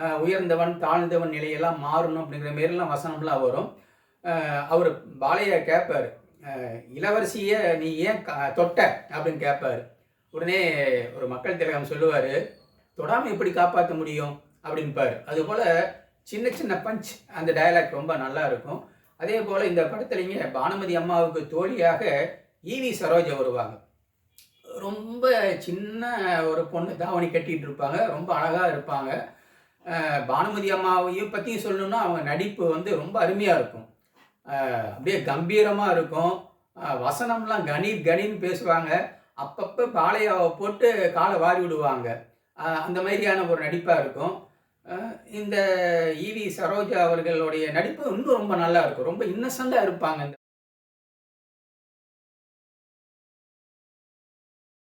உயர்ந்தவன் தாழ்ந்தவன் நிலையெல்லாம் மாறணும் அப்படிங்கிற மாரிலாம் வசனம்லாம் வரும். அவர் பாலையா கேட்பார் இளவரசியை நீ ஏன் க- தொட்ட அப்படின்னு கேட்பார் உடனே ஒரு மக்கள் திலகம் சொல்லுவார் தொடாமல் எப்படி காப்பாற்ற முடியும்? அப்படின்பார். அதுபோல் சின்ன சின்ன பஞ்ச் அந்த டயலாக் ரொம்ப நல்லா இருக்கும். அதே போல் இந்த படத்துலைங்க பானுமதி அம்மாவுக்கு தோழியாக ஈவி சரோஜா வருவாங்க. ரொம்ப சின்ன ஒரு பொண்ணு தாவணி கட்டிகிட்டு இருப்பாங்க. ரொம்ப அழகாக இருப்பாங்க. பானுமதி அம்மாவையும் பற்றியும் சொல்லணும்னா அவங்க நடிப்பு வந்து ரொம்ப அருமையாக இருக்கும். அப்படியே கம்பீரமாக இருக்கும். வசனம்லாம் கணீர் கனின்னு பேசுவாங்க. அப்பப்போ பாளையாவை போட்டு காலை வாரி விடுவாங்க. அந்த மாதிரியான ஒரு நடிப்பாக இருக்கும். இந்த ஈவி சரோஜா அவர்களுடைய நடிப்பு இன்னும் ரொம்ப நல்லா இருக்கும். ரொம்ப இன்னசெண்டாக இருப்பாங்க.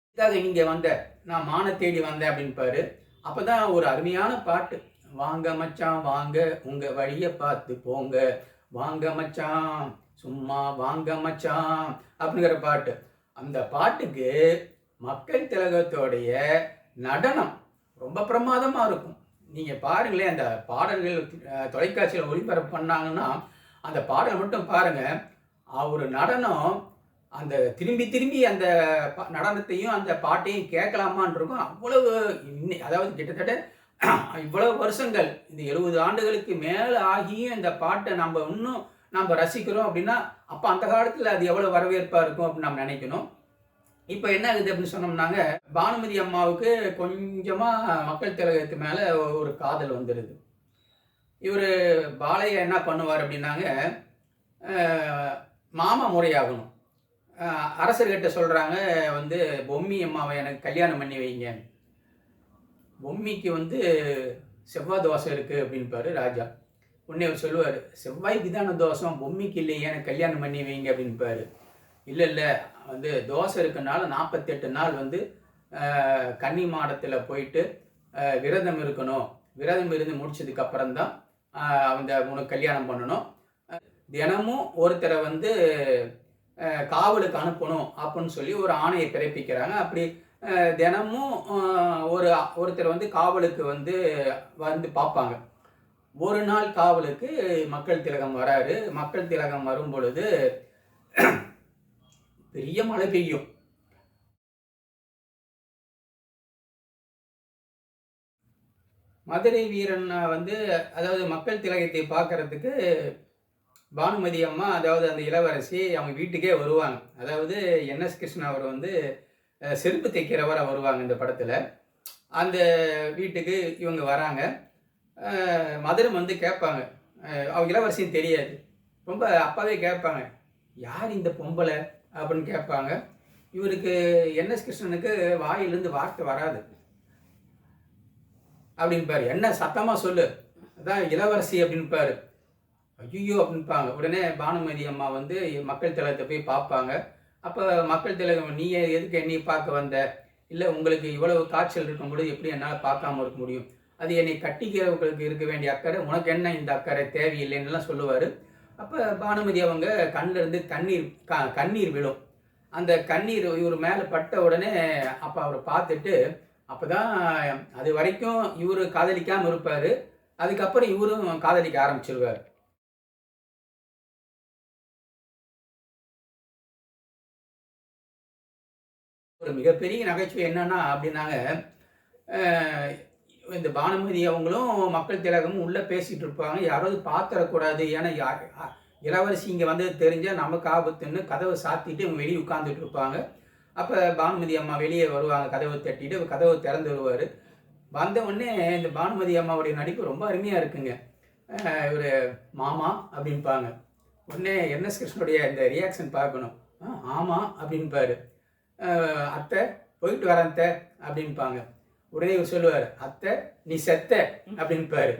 இதுக்காக நீங்கள் வந்த நான் மான தேடி வந்தேன் அப்படின்பாரு. அப்பதான் ஒரு அருமையான பாட்டு. வாங்க மச்சான் வாங்க. உங்க வழிய பார்த்து போங்க. வாங்க மச்சான் சும்மா வாங்க மச்சான் அப்படிங்கிற பாட்டு. அந்த பாட்டுக்கு மக்கள் திலகத்தோடைய நடனம் ரொம்ப பிரமாதமாக இருக்கும். நீங்கள் பாருங்களேன் அந்த பாடல்கள் தொலைக்காட்சியில் ஒளிபரப்பு பண்ணாங்கன்னா அந்த பாடல் மட்டும் பாருங்க. அவர் நடனம் அந்த திரும்பி திரும்பி அந்த ப- நடனத்தையும் அந்த பாட்டையும் கேட்கலாமான் இருக்கும். அவ்வளவு இன்னி அதாவது கிட்டத்தட்ட இவ்வளவு வருஷங்கள் இந்த எழுபது ஆண்டுகளுக்கு மேலே ஆகியும் இந்த பாட்டை நம்ம இன்னும் நம்ம ரசிக்கிறோம் அப்படின்னா அப்போ அந்த காலத்தில் அது எவ்வளோ வரவேற்பாக இருக்கும் அப்படின்னு நம்ம நினைக்கணும். இப்போ என்ன ஆகுது அப்படின்னு சொன்னோம்னாங்க பானுமதி அம்மாவுக்கு கொஞ்சமாக மக்கள் திலகத்து மேலே ஒரு காதல் வந்துடுது இவர் பாலையா என்ன பண்ணுவார் அப்படின்னாங்க மாமா முறையாகணும். அரசர்கிட்ட சொல்கிறாங்க வந்து பொம்மி அம்மாவை எனக்கு கல்யாணம் பண்ணி வைங்க. பொம்மிக்கு வந்து செவ்வாய் தோசை இருக்குது அப்படின்பாரு ராஜா. உடனே அவர் சொல்லுவார் செவ்வாய்க்கு தானே தோசம் பொம்மிக்கு இல்லையே எனக்கு கல்யாணம் பண்ணி வைங்க அப்படின்பாரு. இல்லை இல்லை வந்து தோசை இருக்கனால நாற்பத்தெட்டு நாள் வந்து கன்னி மாடத்தில் போயிட்டு விரதம் இருக்கணும். விரதம் இருந்து முடிச்சதுக்கு அப்புறம் தான் அந்த உனக்கு கல்யாணம் பண்ணணும். தினமும் ஒருத்தரை வந்து காவலுக்கு அனுப்பணும் அப்படின்னு சொல்லி ஒரு ஆணையை பிறப்பிக்கிறாங்க. அப்படி தினமும் ஒரு ஒருத்தர் வந்து காவலுக்கு வந்து வந்து பார்ப்பாங்க. ஒரு நாள் காவலுக்கு மக்கள் திலகம் வராரு. மக்கள் திலகம் வரும் பொழுது பெரிய மழை பெய்யும். மதுரை வீரன் வந்து அதாவது மக்கள் திலகத்தை பார்க்கறதுக்கு பானுமதி அம்மா அதாவது அந்த இளவரசி அவங்க வீட்டுக்கே வருவாங்க. அதாவது என் எஸ் கிருஷ்ணன் அவர் வந்து செருப்பு தைக்கிறவராக வருவாங்க இந்த படத்தில். அந்த வீட்டுக்கு இவங்க வராங்க. மதுரம் வந்து கேட்பாங்க. அவங்க இளவரசியும் தெரியாது. ரொம்ப அப்பாவே கேட்பாங்க. யார் இந்த பொம்பளை? அப்படின்னு கேட்பாங்க. இவருக்கு என்எஸ் கிருஷ்ணனுக்கு வாயிலிருந்து வார்த்தை வராது. அப்படின்பாரு. என்ன? சத்தமாக சொல்லு. அதான் இளவரசி அப்படின்பாரு. ஐயோ அப்படின்பாங்க. உடனே பானுமதி அம்மா வந்து மக்கள் தளத்தை போய் பார்ப்பாங்க. அப்போ மக்கள் திலகம் நீ எதுக்கு என்னை பார்க்க வந்த? இல்லை உங்களுக்கு இவ்வளவு காய்ச்சல் இருக்கும்பொழுது எப்படி என்னால் பார்க்காம இருக்க முடியும்? அது என்னை கட்டிக்கிறவங்களுக்கு இருக்க வேண்டிய அக்கறை உனக்கு என்ன இந்த அக்கறை? தேவையில்லைன்னுலாம் சொல்லுவார். அப்போ பானுமதி அவங்க கண்ணிலிருந்து தண்ணீர் க கண்ணீர் விழும். அந்த கண்ணீர் இவர் மேலே பட்ட உடனே அப்போ அவரை பார்த்துட்டு அப்போ தான் அது வரைக்கும் இவர் காதலிக்காமல் இருப்பார். அதுக்கப்புறம் இவரும் காதலிக்க ஆரம்பிச்சிருவார். ஒரு மிகப்பெரிய நகைச்சுவை என்னன்னா அப்படின்னாங்க இந்த பானுமதி அவங்களும் மக்கள் திலகமும் உள்ளே பேசிகிட்டு இருப்பாங்க. யாராவது பார்த்துடக்கூடாது ஏன்னா இளவரசி இங்கே வந்து தெரிஞ்சால் நமக்கு ஆபத்துன்னு கதவை சாத்திட்டு இவங்க வெளியே உட்காந்துட்டு இருப்பாங்க. அப்போ பானுமதி அம்மா வெளியே வருவாங்க கதவை தட்டிட்டு கதவை திறந்து வருவார் வந்த உடனே இந்த பானுமதி அம்மாவுடைய நடிப்பு ரொம்ப அருமையாக இருக்குங்க. இவர் மாமா அப்படின்பாங்க. உடனே என்எஸ் கிருஷ்ணனுடைய இந்த ரியாக்ஷன் பார்க்கணும். ஆ ஆமாம் அப்படின்பாரு. அத்தை போயிட்டு வரேன் அத்தை அப்படின்பாங்க. உடனே இவர் சொல்லுவார் அத்தை நீ செத்த அப்படின்பாரு.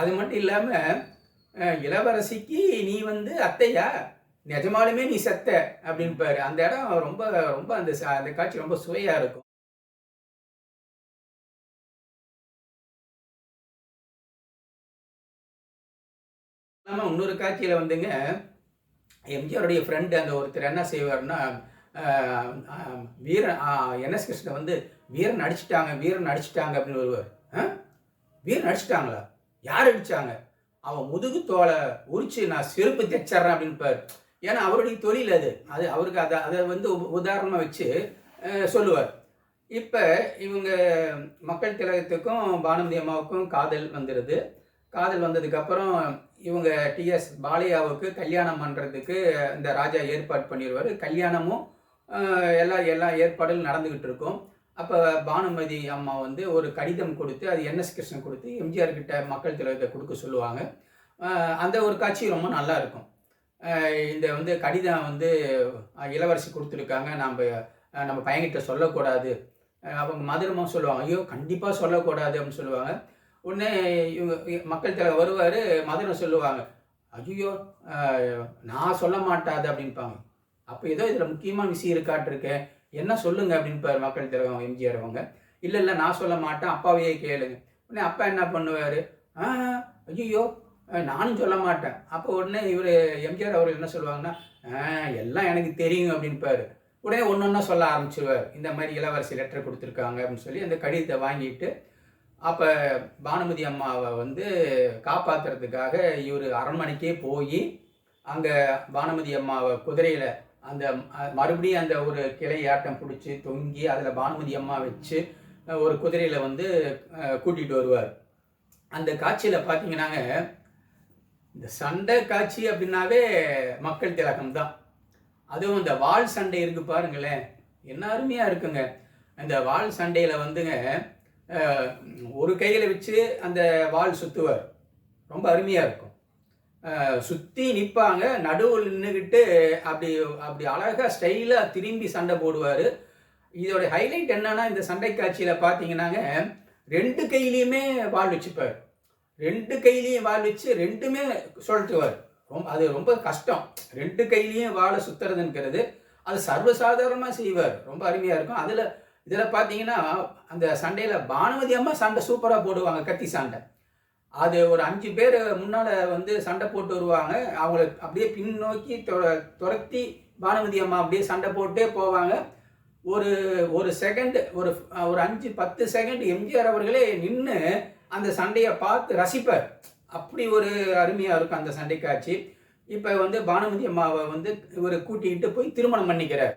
அது மட்டும் இல்லாமல் இளவரசிக்கு நீ வந்து அத்தையா? நிஜமாலுமே நீ செத்த அப்படின்பாரு. அந்த இடம் ரொம்ப ரொம்ப அந்த அந்த காட்சி ரொம்ப சுவையாக இருக்கும். இல்லாமல் இன்னொரு காட்சியில் வந்துங்க எம்ஜிஆருடைய ஃப்ரெண்டு அந்த ஒருத்தர் என்ன செய்வார்னா வீரன் என்எஸ் கிருஷ்ணன் வந்து வீரன் அடிச்சிட்டாங்க வீரன் அடிச்சிட்டாங்க அப்படின்னு வருவார். ஆ? வீரன் அடிச்சிட்டாங்களா? யார் அடிச்சாங்க? அவன் முதுகு தோலை உரிச்சு நான் செருப்பு தைச்சிட்றேன் அப்படின்பார் ஏன்னா அவருடைய தொழில் அது. அது அவருக்கு அதை அதை வந்து உ- வச்சு சொல்லுவார். இப்போ இவங்க மக்கள் திலகத்துக்கும் பானுமதி அம்மாவுக்கும் காதல் வந்துடுது காதல் வந்ததுக்கப்புறம் இவங்க டிஎஸ் பாலையாவுக்கு கல்யாணம் பண்ணுறதுக்கு இந்த ராஜா ஏற்பாடு பண்ணிடுவார் கல்யாணமும் எல்லா எல்லா ஏற்பாடுகள் நடந்துக்கிட்டு இருக்கும். அப்போ பானுமதி அம்மா வந்து ஒரு கடிதம் கொடுத்து அது என்எஸ் கிருஷ்ணன் கொடுத்து எம்ஜிஆர் கிட்ட மக்கள் திலகத்தை கொடுக்க சொல்லுவாங்க. அந்த ஒரு காட்சி ரொம்ப நல்லா இருக்கும். இந்த வந்து கடிதம் வந்து இளவரசி கொடுத்துருக்காங்க. நம்ம நம்ம பையன்கிட்ட சொல்லக்கூடாது. அவங்க மதுரமாக சொல்லுவாங்க. ஐயோ கண்டிப்பாக சொல்லக்கூடாது அப்படின்னு சொல்லுவாங்க. உடனே இவங்க மக்கள் தலைவர் வருவார் மதுரை சொல்லுவாங்க. ஐயோ நான் சொல்ல மாட்டாது அப்படின்பாங்க. அப்போ ஏதோ இதில் முக்கியமான விஷயம் இருக்காட்டிருக்கேன் என்ன சொல்லுங்க அப்படின்னு மக்கள் தலைவர் எம்ஜிஆர் அவங்க. இல்லை இல்லை நான் சொல்ல மாட்டேன். அப்பாவையே கேளுங்க. உடனே அப்பா என்ன பண்ணுவார்? ஆ ஐயோ நானும் சொல்ல மாட்டேன். அப்போ உடனே இவர் எம்ஜிஆர் அவர்கள் என்ன சொல்லுவாங்கன்னா எல்லாம் எனக்கு தெரியும் அப்படின்பாரு உடனே ஒன்று ஒன்றா சொல்ல ஆரம்பிச்சிருவார். இந்த மாதிரி இளவரசி லெட்டர் கொடுத்துருக்காங்க அப்படின்னு சொல்லி அந்த கடிதத்தை வாங்கிட்டு அப்போ பானுமதி அம்மாவை வந்து காப்பாற்றுறதுக்காக இவர் அரண்மனைக்கே போய் அங்கே பானுமதி அம்மாவை குதிரையில் அந்த மறுபடியும் அந்த ஒரு கிளை ஆட்டம் பிடிச்சி தொங்கி அதில் பானுமதி அம்மா வச்சு ஒரு குதிரையில் வந்து கூட்டிகிட்டு வருவார். அந்த காட்சியில் பார்த்தீங்கன்னாங்க இந்த சண்டை காட்சி அப்படின்னாவே மக்கள் திலகம் தான். அதுவும் இந்த வாள் சண்டை இருக்கு பாருங்களேன் என்ன அருமையாக இருக்குங்க. அந்த வாள் சண்டையில் வந்துங்க ஒரு கையில் வச்சு அந்த வாள் சுற்றுவார் ரொம்ப அருமையாக இருக்கும். சுற்றி நிற்பாங்க நடுவில் நின்றுக்கிட்டு அப்படி அப்படி அழகாக ஸ்டைலாக திரும்பி சண்டை போடுவார். இதோட ஹைலைட் என்னன்னா இந்த சண்டை காட்சியில் பார்த்தீங்கன்னாங்க ரெண்டு கையிலையுமே வாழ் வச்சுப்பார். ரெண்டு கையிலையும் வாழ் வச்சு ரெண்டுமே சுழட்டுவார் ரொம்ப அது ரொம்ப கஷ்டம். ரெண்டு கையிலையும் வாழை சுத்துறதுங்கிறது அது சர்வசாதாரணமாக செய்வார். ரொம்ப அருமையாக இருக்கும். அதில் இதில் பார்த்தீங்கன்னா அந்த சண்டையில் பானுமதி அம்மா சண்டை சூப்பராக போடுவாங்க கத்தி சண்டை. அது ஒரு அஞ்சு பேர் முன்னால் வந்து சண்டை போட்டு வருவாங்க. அவங்கள அப்படியே பின்னோக்கி துரத்தி பானுமதி அம்மா அப்படியே சண்டை போட்டே போவாங்க. ஒரு ஒரு செகண்ட் ஒரு ஒரு அஞ்சு பத்து செகண்ட் எம்ஜிஆர் அவர்களே நின்று அந்த சண்டையை பார்த்து ரசிப்பார். அப்படி ஒரு அருமையாக இருக்கும் அந்த சண்டை காட்சி இப்போ வந்து பானுமதி அம்மாவை வந்து இவர் கூட்டிகிட்டு போய் திருமணம் பண்ணிக்கிறார்.